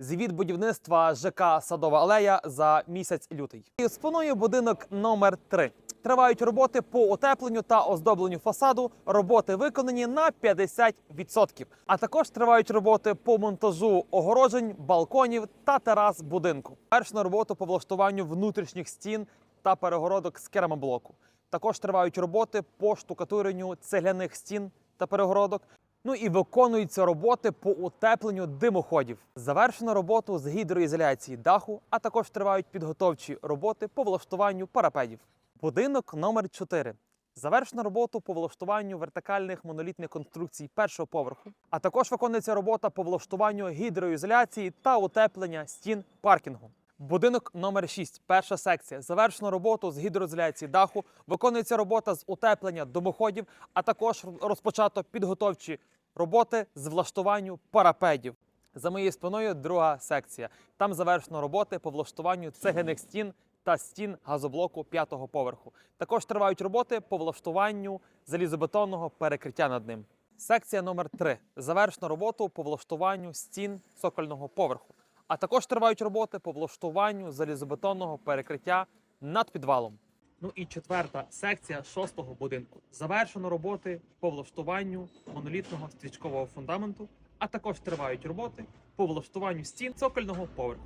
Звіт будівництва ЖК Садова алея за місяць лютий. І Споною будинок номер 3 Тривають роботи по утепленню та оздобленню фасаду. Роботи виконані на 50%. А також тривають роботи по монтажу огороджень, балконів та терас будинку. Перш на роботу по влаштуванню внутрішніх стін та перегородок з керамоблоку. Також тривають роботи по штукатуренню цегляних стін та перегородок. Ну і виконуються роботи по утепленню димоходів. Завершено роботу з гідроізоляції даху, а також тривають підготовчі роботи по влаштуванню парапетів. Будинок номер 4 Завершено роботу по влаштуванню вертикальних монолітних конструкцій першого поверху, а також виконується робота по влаштуванню гідроізоляції та утеплення стін паркінгу. Будинок номер 6 перша секція. Завершено роботу з гідроізоляції даху, виконується робота з утеплення домоходів, а також розпочато підготовчі роботи з влаштуванню парапедів. За моєю спиною друга секція. Там завершено роботи по влаштуванню цегляних стін та стін газоблоку п'ятого поверху. Також тривають роботи по влаштуванню залізобетонного перекриття над ним. Секція номер 3 завершено роботу по влаштуванню стін цокольного поверху. А також тривають роботи по влаштуванню залізобетонного перекриття над підвалом. Ну і четверта секція шостого будинку. Завершено роботи по влаштуванню монолітного стрічкового фундаменту, а також тривають роботи по влаштуванню стін цокольного поверху.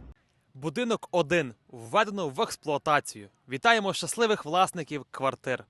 Будинок 1 введено в експлуатацію. Вітаємо щасливих власників квартир.